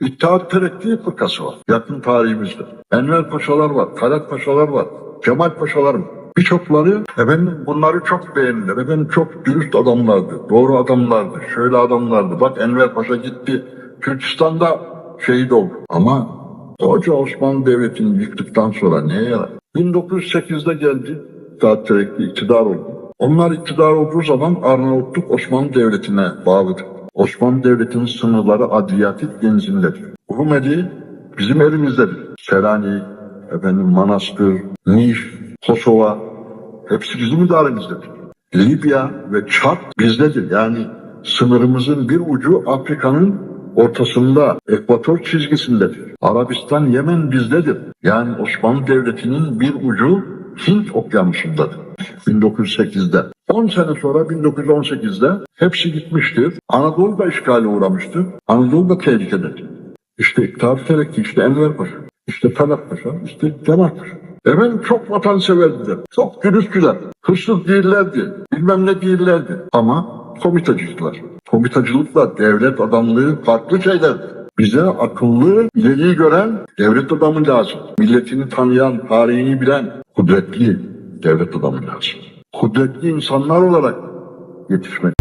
İttihat Terakki fırkası var. Yakın tarihimizde. Enver Paşalar var. Talat Paşalar var. Cemal Paşalar var. Birçokları efendim bunları çok beğendiler. Efendim çok dürüst adamlardı. Doğru adamlardı. Şöyle adamlardı. Bak Enver Paşa gitti. Türkistan'da şehit oldu. Ama Koca Osmanlı Devleti'ni yıktıktan sonra neye yarar? 1908'de geldi. İttihat Terakki iktidar oldu. Onlar iktidar olduğu zaman Arnavutluk Osmanlı Devleti'ne bağlıdır. Osmanlı Devleti'nin sınırları Adriyatik denizindedir. Rumeli bizim elimizdedir. Selanik, efendim Manastır, Niş, Kosova hepsi bizim idaremizdedir. Libya ve Çad bizdedir. Yani sınırımızın bir ucu Afrika'nın ortasında, ekvator çizgisindedir. Arabistan, Yemen bizdedir. Yani Osmanlı Devleti'nin bir ucu Hint okyanusundadır. 1908'de. 10 sene sonra 1918'de hepsi gitmiştir. Anadolu da işgale uğramıştır. Anadolu da tehlikededir. İşte İktidar Terakki, işte Enver Paşa, işte Talat Paşa, işte Cemal Paşa. Efendim çok vatanseverdiler, çok dürüsttüler, hırsız değillerdi, bilmem ne değillerdi. Ama komitacılıklar. Komitacılıkla devlet adamlığı farklı şeylerdir. Bize akıllı, ileriyi gören devlet adamı lazım. Milletini tanıyan, tarihini bilen, kudretli devlet adamı lazım. Kudretli insanlar olarak yetişmek